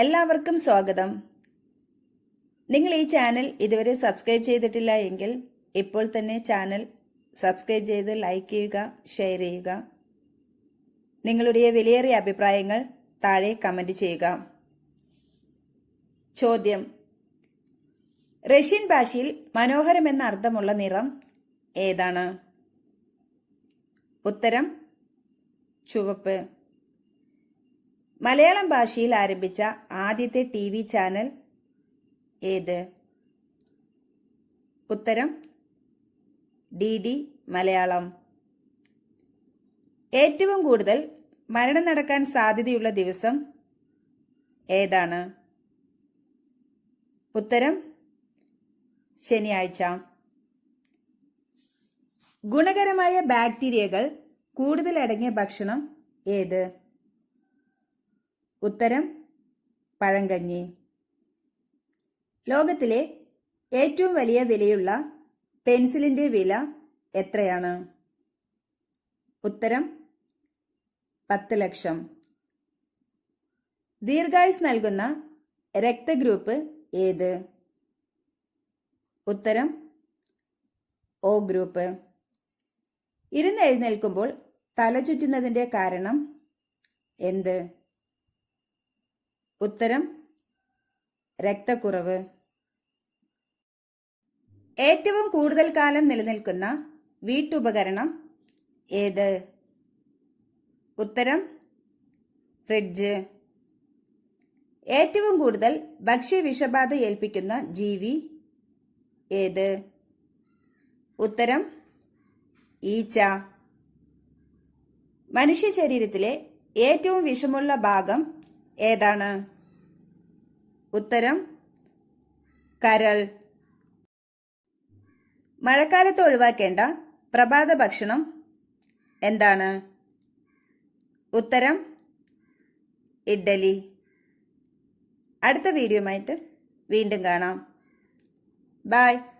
എല്ലാവർക്കും സ്വാഗതം. നിങ്ങൾ ഈ ചാനൽ ഇതുവരെ സബ്സ്ക്രൈബ് ചെയ്തിട്ടില്ല എങ്കിൽ ഇപ്പോൾ തന്നെ ചാനൽ സബ്സ്ക്രൈബ് ചെയ്ത് ലൈക്ക് ചെയ്യുക ഷെയർ ചെയ്യുക. നിങ്ങളുടെ വിലയേറിയ അഭിപ്രായങ്ങൾ താഴെ കമന്റ് ചെയ്യുക. ചോദ്യം. റഷ്യൻ ഭാഷയിൽ മനോഹരം എന്ന അർത്ഥമുള്ള നിറം ഏതാണ്? ഉത്തരം ചുവപ്പ്. മലയാളം ഭാഷയിൽ ആരംഭിച്ച ആദ്യത്തെ ടി വി ചാനൽ ഏത്? ഉത്തരം ഡി ഡി മലയാളം. ഏറ്റവും കൂടുതൽ മരണം നടക്കാൻ സാധ്യതയുള്ള ദിവസം ഏതാണ്? ഉത്തരം ശനിയാഴ്ച. ഗുണകരമായ ബാക്ടീരിയകൾ കൂടുതൽ അടങ്ങിയ ഭക്ഷണം ഏത്? ഉത്തരം പഴങ്കഞ്ഞി. ലോകത്തിലെ ഏറ്റവും വലിയ വിലയുള്ള പെൻസിലിന്റെ വില എത്രയാണ്? ഉത്തരം പത്ത് ലക്ഷം. ദീർഘായുസ് നൽകുന്ന രക്തഗ്രൂപ്പ് ഏത്? ഉത്തരം ഒ ഗ്രൂപ്പ്. ഇരുന്നെഴുന്നേൽക്കുമ്പോൾ തല ചുറ്റുന്നതിന്റെ കാരണം എന്ത്? ഉത്തരം രക്തക്കുറവ്. ഏറ്റവും കൂടുതൽ കാലം നിലനിൽക്കുന്ന വീട്ടുപകരണം ഏത്? ഉത്തരം ഫ്രിഡ്ജ്. ഏറ്റവും കൂടുതൽ ഭക്ഷ്യവിഷബാധ ഏൽപ്പിക്കുന്ന ജീവി ഏത്? ഉത്തരം ഈച്ച. മനുഷ്യ ശരീരത്തിലെ ഏറ്റവും വിഷമുള്ള ഭാഗം ഏതാണ്? ഉത്തരം കരൾ. മഴക്കാലത്ത് ഒഴിവാക്കേണ്ട പ്രഭാത ഭക്ഷണം എന്താണ്? ഉത്തരം ഇഡ്ഡലി. അടുത്ത വീഡിയോയുമായിട്ട് വീണ്ടും കാണാം. ബായ്